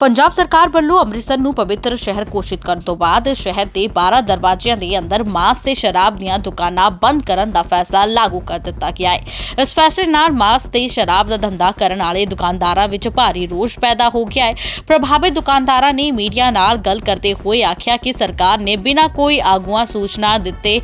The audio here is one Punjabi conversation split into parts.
ਪੰਜਾਬ ਸਰਕਾਰ ਵੱਲੋਂ ਅੰਮ੍ਰਿਤਸਰ ਨੂੰ ਪਵਿੱਤਰ ਸ਼ਹਿਰ ਘੋਸ਼ਿਤ ਕਰਨ ਤੋਂ ਬਾਅਦ ਸ਼ਹਿਰ ਦੇ 12 ਦਰਵਾਜ਼ਿਆਂ ਦੇ ਅੰਦਰ ਮਾਸ ਤੇ ਸ਼ਰਾਬ ਦੀਆਂ ਦੁਕਾਨਾਂ ਬੰਦ ਕਰਨ ਦਾ ਫੈਸਲਾ ਲਾਗੂ ਕਰ ਦਿੱਤਾ ਗਿਆ ਹੈ। ਇਸ ਫੈਸਲੇ ਨਾਲ ਮਾਸ ਤੇ ਸ਼ਰਾਬ ਦਾ ਧੰਦਾ ਕਰਨ ਵਾਲੇ ਦੁਕਾਨਦਾਰਾਂ ਵਿੱਚ ਭਾਰੀ ਰੋਸ ਪੈਦਾ ਹੋ ਗਿਆ ਹੈ। ਪ੍ਰਭਾਵਿਤ ਦੁਕਾਨਦਾਰਾਂ ਨੇ ਮੀਡੀਆ ਨਾਲ ਗੱਲ ਕਰਦੇ ਹੋਏ ਆਖਿਆ ਕਿ ਸਰਕਾਰ ਨੇ ਬਿਨਾਂ ਕੋਈ ਆਗੂਆਂ ਸੂਚਨਾ ਦਿੱਤੇ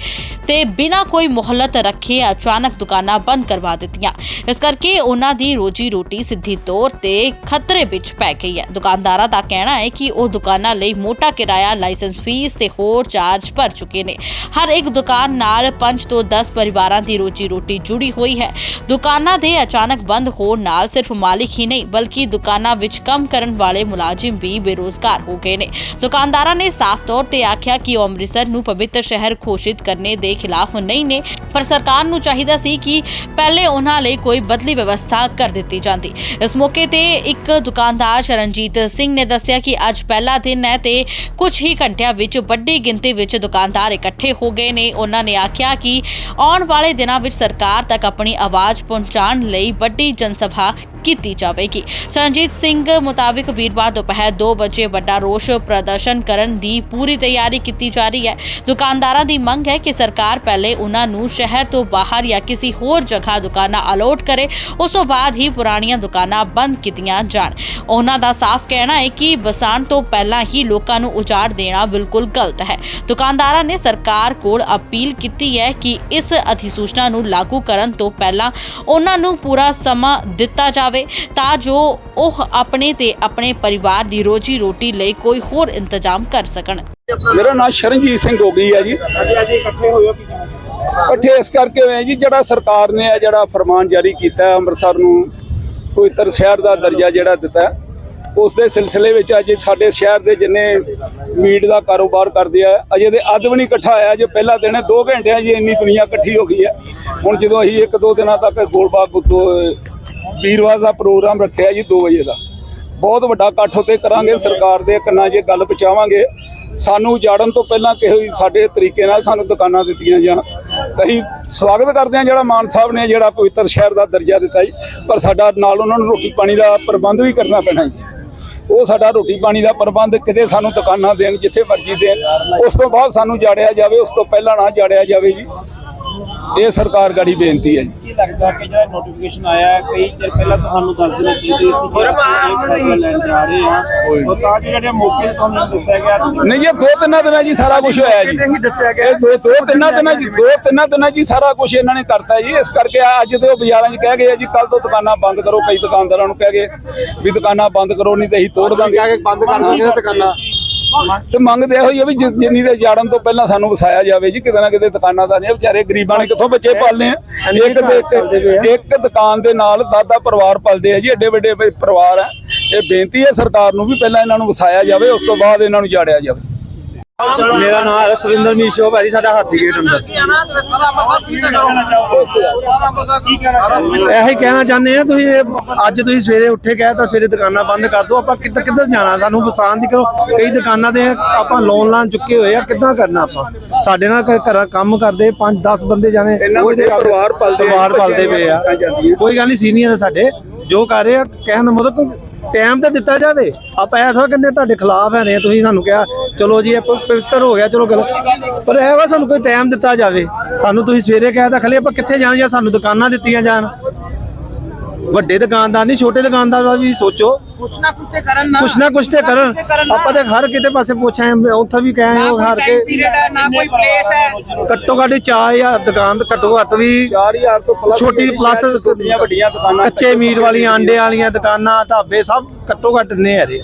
ਤੇ ਬਿਨਾਂ ਕੋਈ ਮੁਹਲਤ ਰੱਖੇ ਅਚਾਨਕ ਦੁਕਾਨਾਂ ਬੰਦ ਕਰਵਾ ਦਿੱਤੀਆਂ। ਇਸ ਕਰਕੇ ਉਹਨਾਂ ਦੀ ਰੋਜੀ ਰੋਟੀ ਸਿੱਧੀ ਤੌਰ ਤੇ ਖਤਰੇ ਵਿੱਚ ਪੈ ਗਈ ਹੈ। ਦੁਕਾਨ ਦੁਕਾਨਦਾਰਾਂ ਦਾ ਕਹਿਣਾ ਹੈ ਕਿ ਉਹ ਦੁਕਾਨਾਂ ਲਈ ਮੋਟਾ ਕਿਰਾਇਆ, ਲਾਇਸੈਂਸ ਫੀਸ ਤੇ ਹੋਰ ਚਾਰਜ ਭਰ ਚੁੱਕੇ ਨੇ। ਹਰ ਇੱਕ ਦੁਕਾਨ ਨਾਲ 5 ਤੋਂ 10 ਪਰਿਵਾਰਾਂ ਦੀ ਰੋਜੀ ਰੋਟੀ ਜੁੜੀ ਹੋਈ ਹੈ। ਦੁਕਾਨਾਂ ਦੇ ਅਚਾਨਕ ਬੰਦ ਹੋਣ ਨਾਲ ਸਿਰਫ ਮਾਲਿਕ ਹੀ ਨਹੀਂ, ਬਲਕਿ ਦੁਕਾਨਾਂ ਵਿੱਚ ਕੰਮ ਕਰਨ ਵਾਲੇ ਮੁਲਾਜ਼ਮ ਵੀ ਬੇਰੋਜ਼ਗਾਰ ਹੋ ਗਏ ਨੇ। ਦੁਕਾਨਦਾਰਾਂ ਨੇ ਸਾਫ਼ ਤੌਰ ਤੇ ਆਖਿਆ ਕਿ ਉਹ ਅੰਮ੍ਰਿਤਸਰ ਨੂੰ ਪਵਿੱਤਰ ਸ਼ਹਿਰ ਘੋਸ਼ਿਤ ਕਰਨੇ ਦੇ ਖਿਲਾਫ ਨਹੀਂ ਨੇ, ਪਰ ਸਰਕਾਰ ਨੂੰ ਚਾਹੀਦਾ ਸੀ ਕਿ ਪਹਿਲੇ ਉਹਨਾਂ ਲਈ ਕੋਈ ਬਦਲੀ ਵਿਵਸਥਾ ਕਰ ਦਿੱਤੀ ਜਾਂਦੀ। ਇਸ ਮੌਕੇ ਤੇ ਇੱਕ ਦੁਕਾਨਦਾਰ ਸ਼ਰਨਜੀਤ ਸਿੰਘ ਨੇ ਦੱਸਿਆ ਕਿ ਅੱਜ ਪਹਿਲਾ ਦਿਨ ਹੈ ਤੇ ਕੁਝ ਹੀ ਘੰਟਿਆਂ ਵਿੱਚ ਵੱਡੀ ਗਿਣਤੀ ਵਿੱਚ ਦੁਕਾਨਦਾਰ ਇਕੱਠੇ ਹੋ ਗਏ ਨੇ। ਉਹਨਾਂ ਨੇ ਆਖਿਆ ਕਿ ਆਉਣ ਵਾਲੇ ਦਿਨਾਂ ਵਿੱਚ ਸਰਕਾਰ ਤੱਕ ਆਪਣੀ ਆਵਾਜ਼ ਪਹੁੰਚਾਉਣ ਲਈ ਵੱਡੀ ਜਨਸਭਾ ਕੀਤੀ ਜਾਵੇਗੀ। ਸਰਨਜੀਤ ਸਿੰਘ ਮੁਤਾਬਿਕ ਵੀਰਵਾਰ ਦੁਪਹਿਰ 2 ਵਜੇ ਵੱਡਾ ਰੋਸ ਪ੍ਰਦਰਸ਼ਨ ਕਰਨ ਦੀ ਪੂਰੀ ਤਿਆਰੀ ਕੀਤੀ ਜਾ ਰਹੀ ਹੈ। ਦੁਕਾਨਦਾਰਾਂ ਦੀ ਮੰਗ ਹੈ ਕਿ ਸਰਕਾਰ ਪਹਿਲੇ ਉਹਨਾਂ ਨੂੰ ਸ਼ਹਿਰ ਤੋਂ ਬਾਹਰ ਜਾਂ ਕਿਸੇ ਹੋਰ ਜਗ੍ਹਾ ਦੁਕਾਨਾਂ ਅਲੋਟ ਕਰੇ। ਉਸ ਤੋਂ ਬਾਅਦ ਹੀ ਪੁਰਾਣੀਆਂ ਦੁਕਾਨਾਂ ਬੰਦ ਕੀਤੀਆਂ ਜਾਣ। ਉਹਨਾਂ ਦਾ ਸਾਫ਼ ਕਹਿਣਾ ਹੈ ਕਿ ਵਸਾਣ ਤੋਂ ਪਹਿਲਾਂ ਹੀ ਲੋਕਾਂ ਨੂੰ ਉਜਾੜ ਦੇਣਾ ਬਿਲਕੁਲ ਗਲਤ ਹੈ। ਦੁਕਾਨਦਾਰਾਂ ਨੇ ਸਰਕਾਰ ਕੋਲ ਅਪੀਲ ਕੀਤੀ ਹੈ ਕਿ ਇਸ ਅਧਿਸੂਚਨਾ ਨੂੰ ਲਾਗੂ ਕਰਨ ਤੋਂ ਪਹਿਲਾਂ ਉਹਨਾਂ ਨੂੰ ਪੂਰਾ ਸਮਾਂ ਦਿੱਤਾ ਜਾਵੇ। ਤਾਂ ਜੋ ਉਹ ਆਪਣੇ ਤੇ ਆਪਣੇ ਪਰਿਵਾਰ ਦੀ ਰੋਜੀ ਰੋਟੀ ਲਈ ਕੋਈ ਹੋਰ ਇੰਤਜ਼ਾਮ ਕਰ ਸਕਣ। ਮੇਰਾ ਨਾਮ ਸ਼ਰਨਜੀਤ ਸਿੰਘ ਗੋਗੀ ਹੈ ਜੀ। ਇਕੱਠੇ ਇਸ ਕਰਕੇ ਹੋਏ ਜੀ ਜਿਹੜਾ ਸਰਕਾਰ ਨੇ ਆ ਜਿਹੜਾ ਫਰਮਾਨ ਜਾਰੀ ਕੀਤਾ ਅੰਮ੍ਰਿਤਸਰ ਨੂੰ ਪਵਿੱਤਰ ਸ਼ਹਿਰ ਦਾ ਦਰਜਾ ਜਿਹੜਾ ਦਿੱਤਾ ਹੈ, ਉਸ ਦੇ ਸਿਲਸਿਲੇ ਵਿੱਚ ਅੱਜ ਸਾਡੇ ਸ਼ਹਿਰ ਦੇ ਜਿੰਨੇ ਮੀਟ ਦਾ ਕਾਰੋਬਾਰ ਕਰਦੇ ਆ ਅਜੇ ਦੇ ਅੱਧ ਵੀ ਨਹੀਂ ਇਕੱਠਾ ਆਇਆ ਜੇ ਪਹਿਲਾ ਦਿਨ ਹੈ 2 ਘੰਟਿਆਂ ਜੀ ਇੰਨੀ ਦੁਨੀਆ ਇਕੱਠੀ ਹੋ ਗਈ ਹੈ। ਹੁਣ ਜਦੋਂ ਅਸੀਂ ਇੱਕ ਦੋ ਦਿਨਾਂ ਤੱਕ ਗੋਲਬਾਗ ਵੀਰਵਾਰ ਦਾ ਪ੍ਰੋਗਰਾਮ ਰੱਖਿਆ ਜੀ 2 ਵਜੇ ਦਾ। ਬਹੁਤ ਵੱਡਾ ਇਕੱਠ ਉੱਤੇ ਕਰਾਂਗੇ, ਸਰਕਾਰ ਦੇ ਕੰਨਾਂ 'ਚ ਗੱਲ ਪਹੁੰਚਾਵਾਂਗੇ। ਸਾਨੂੰ ਜਾੜਨ ਤੋਂ ਪਹਿਲਾਂ ਕਿਹੋ ਵੀ ਸਾਡੇ ਤਰੀਕੇ ਨਾਲ ਸਾਨੂੰ ਦੁਕਾਨਾਂ ਦਿੱਤੀਆਂ ਜਾਣ। ਅਸੀਂ ਸਵਾਗਤ ਕਰਦੇ ਹਾਂ ਜਿਹੜਾ ਮਾਨ ਸਾਹਿਬ ਨੇ ਜਿਹੜਾ ਪਵਿੱਤਰ ਸ਼ਹਿਰ ਦਾ ਦਰਜਾ ਦਿੱਤਾ ਜੀ। ਪਰ ਸਾਡਾ ਨਾਲ ਉਹਨਾਂ ਨੂੰ ਰੋਟੀ ਪਾਣੀ ਦਾ ਪ੍ਰਬੰਧ ਵੀ ਕਰਨਾ ਪੈਣਾ ਜੀ। ਉਹ ਸਾਡਾ ਰੋਟੀ ਪਾਣੀ ਦਾ ਪ੍ਰਬੰਧ ਕਿਤੇ ਸਾਨੂੰ ਦੁਕਾਨਾਂ ਦੇਣ, ਜਿੱਥੇ ਮਰਜ਼ੀ ਦੇਣ। ਉਸ ਤੋਂ ਬਾਅਦ ਸਾਨੂੰ ਜਾੜਿਆ ਜਾਵੇ, ਉਸ ਤੋਂ ਪਹਿਲਾਂ ਨਾ ਜਾੜਿਆ ਜਾਵੇ ਜੀ। ਇਹ ਸਰਕਾਰ ਗਾੜੀ ਬੇਨਤੀ ਹੈ ਜੀ। ਕੀ ਲੱਗਦਾ ਕਿ ਜਿਹੜਾ ਨੋਟੀਫਿਕੇਸ਼ਨ ਆਇਆ ਹੈ, ਕਈ ਚਿਰ ਪਹਿਲਾਂ ਤੁਹਾਨੂੰ ਦੱਸ ਦੇਣਾ ਚਾਹੀਦਾ ਸੀ ਕਿ ਅਸੀਂ ਇਹ ਫੈਸਲਾ ਲੈਣ ਜਾ ਰਹੇ ਹਾਂ। ਉਹ ਤਾਂ ਕਿ ਜਿਹੜੇ ਮੌਕੇ ਤੇ ਤੁਹਾਨੂੰ ਦੱਸਿਆ ਗਿਆ ਤੁਸੀਂ। ਨਹੀਂ ਇਹ ਦੋ ਤਿੰਨਾਂ ਦਿਨਾਂ ਜੀ ਸਾਰਾ ਕੁਝ ਹੋਇਆ ਜੀ। ਹੀ ਦੱਸਿਆ ਇਹ ਦੋ ਦੋ ਤਿੰਨਾਂ ਦਿਨਾਂ ਜੀ ਦੋ ਤਿੰਨਾਂ ਦਿਨਾਂ ਜੀ ਸਾਰਾ ਕੁਝ ਇਹਨਾਂ ਨੇ ਕਰਤਾ ਜੀ। ਇਸ ਕਰਕੇ ਆ ਅੱਜ ਤੇ ਉਹ ਬਾਜ਼ਾਰਾਂ 'ਚ ਕਹਿ ਗਏ ਆ ਜੀ ਕੱਲ ਤੋਂ ਦੁਕਾਨਾਂ ਬੰਦ ਕਰੋ ਕਈ ਦੁਕਾਨਦਾਰਾਂ ਨੂੰ ਕਹਿ ਗਏ ਵੀ ਦੁਕਾਨਾਂ ਬੰਦ ਕਰੋ ਨਹੀਂ ਤੇ ਅਸੀਂ ਤੋੜ ਦਾਂਗੇ। ਬੰਦ ਕਰ ਦਾਂਗੇ ਦੁਕਾਨਾਂ। ਤੇ ਮੰਗਦੇ ਇਹੋ ਹੀ ਆ ਵੀ ਜਿ- ਜਿੰਨੀ ਦੇ ਜਾੜਨ ਤੋਂ ਪਹਿਲਾਂ ਸਾਨੂੰ ਵਸਾਇਆ ਜਾਵੇ ਜੀ ਕਿਤੇ ਨਾ ਕਿਤੇ ਦੁਕਾਨਾਂ ਦਾ ਨਹੀਂ ਵਿਚਾਰੇ ਗਰੀਬਾਂ ਨੇ ਕਿੱਥੋਂ ਬੱਚੇ ਪਾਲਨੇ ਆ? ਇੱਕ ਦੇ ਇੱਕ- ਇੱਕ ਦੁਕਾਨ ਦੇ ਨਾਲ ਦਾਦਾ ਪਰਿਵਾਰ ਪਲਦੇ ਆ ਜੀ ਐਡੇ ਵੱਡੇ ਪਰਿਵਾਰ ਆ। ਇਹ ਬੇਨਤੀ ਹੈ ਸਰਕਾਰ ਨੂੰ ਵੀ ਪਹਿਲਾਂ ਇਹਨਾਂ ਨੂੰ ਵਸਾਇਆ ਜਾਵੇ ਉਸ ਤੋਂ ਬਾਅਦ ਇਹਨਾਂ ਨੂੰ ਜਾੜਿਆ ਜਾਵੇ। ਮੇਰਾ ਨਾਮ ਹੈ ਸੁਰਿੰਦਰ ਮੀਸ਼ੋ ਭਾਈ ਸਾਡਾ ਹਾਥੀ ਗੇਟ ਅੰਦਰ? ਇਹੀ ਕਹਿਣਾ ਚਾਹੁੰਦੇ ਆ ਤੁਸੀਂ ਅੱਜ ਤੁਸੀਂ ਸਵੇਰੇ ਉੱਠੇ ਗਏ ਤਾਂ ਸਵੇਰੇ ਦੁਕਾਨਾਂ ਬੰਦ ਕਰ ਦਿਓ ਆਪਾਂ ਕਿੱਧਰ ਕਿੱਧਰ ਜਾਣਾ ਸਾਨੂੰ ਵਸਾਨ ਦੀ ਕਰੋ ਕਈ ਦੁਕਾਨਾਂ ਦੇ ਆਪਾਂ ਲੋਨ ਲਾਂ ਚੁੱਕੇ ਹੋਏ ਆ ਕਿੱਦਾਂ ਕਰਨਾ ਆਪਾਂ ਸਾਡੇ ਨਾਲ ਘਰਾਂ ਕੰਮ ਕਰਦੇ 5 10 ਬੰਦੇ ਜਾਣੇ ਇੰਨਾ ਉਹ ਇਹਦੇ ਵੱਡੇ ਪਰਿਵਾਰ ਪਲਦੇ ਪਰਿਵਾਰ ਪਲਦੇ ਪਏ ਆ। ਕੋਈ ਗੱਲ ਨਹੀਂ ਸੀਨੀਅਰ ਸਾਡੇ ਜੋ ਕਰ ਰਹੇ ਆ ਕਹਿਣ ਦਾ ਮਤਲਬ ਟਾਈਮ ਤਾਂ ਦਿੱਤਾ ਜਾਵੇ। ਆਪਾਂ ਇਹ ਥੋੜਾ ਕਹਿੰਦੇ ਤੁਹਾਡੇ ਖਿਲਾਫ ਹੈ ਨੇ ਤੁਸੀਂ ਸਾਨੂੰ ਕਿਹਾ, ਚਲੋ ਜੀ, ਇਹ ਪਵਿੱਤਰ ਹੋ ਗਿਆ, ਚਲੋ ਗੱਲ ਪਰ ਇਹ ਵਾ ਸਾਨੂੰ ਕੋਈ ਟਾਈਮ ਦਿੱਤਾ ਜਾਵੇ। ਸਾਨੂੰ ਤੁਸੀਂ ਸਵੇਰੇ ਕਹਿ ਤਾਂ ਖਲੇ, ਆਪਾਂ ਕਿੱਥੇ ਜਾਣ ਜਾਂ ਸਾਨੂੰ ਦੁਕਾਨਾਂ ਦਿੱਤੀਆਂ ਜਾਣ। ਵੱਡੇ ਦੁਕਾਨਦਾਰ ਨਹੀਂ ਛੋਟੇ ਦੁਕਾਨਦਾਰ ਦਾ ਵੀ ਸੋਚੋ। ਕੁਛ ਨਾ ਕੁਛ ਤੇ ਕਰਨ ਨਾ। ਕੁਛ ਨਾ ਕੁਛ ਤੇ ਕਰਨ। ਆਪਾਂ ਤੇ ਹਰ ਕਿਤੇ ਪਾਸੇ ਪੁੱਛਾਂ ਉੱਥੇ ਵੀ ਕਹੇ ਉਹ ਹਰ ਕੇ ਪੀਰੀਅਡ ਹੈ ਨਾ ਕੋਈ ਪਲੇਸ ਹੈ। ਘੱਟੋ ਘੱਟ ਚਾਹ ਜਾਂ ਦੁਕਾਨ ਘੱਟੋ ਘੱਟ ਵੀ 4000 ਤੋਂ ਪਲੱਸ ਛੋਟੀ ਪਲੱਸ ਵੱਡੀਆਂ ਦੁਕਾਨਾਂ ਕੱਚੇ ਮੀਟ ਵਾਲੀਆਂ ਆਂਡੇ ਵਾਲੀਆਂ ਦੁਕਾਨਾਂ ਢਾਬੇ ਸਭ ਘੱਟੋ ਘੱਟ ਨੇ ਹਰੇ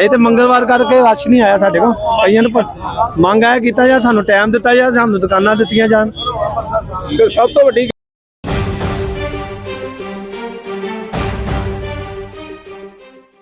ਇਹ ਤੇ ਮੰਗਲਵਾਰ ਕਰਕੇ ਰਸ਼ ਨਹੀਂ ਆਇਆ ਸਾਡੇ ਕੋਲ। ਕਈਆਂ ਨੂੰ ਮੰਗ ਆਇਆ ਕੀਤਾ ਜਾਂ ਸਾਨੂੰ ਟਾਈਮ ਦਿੱਤਾ ਜਾਂ ਸਾਨੂੰ ਦੁਕਾਨਾਂ ਦਿੱਤੀਆਂ ਜਾਣ। ਫਿਰ ਸਭ ਤੋਂ ਵੱਡੀ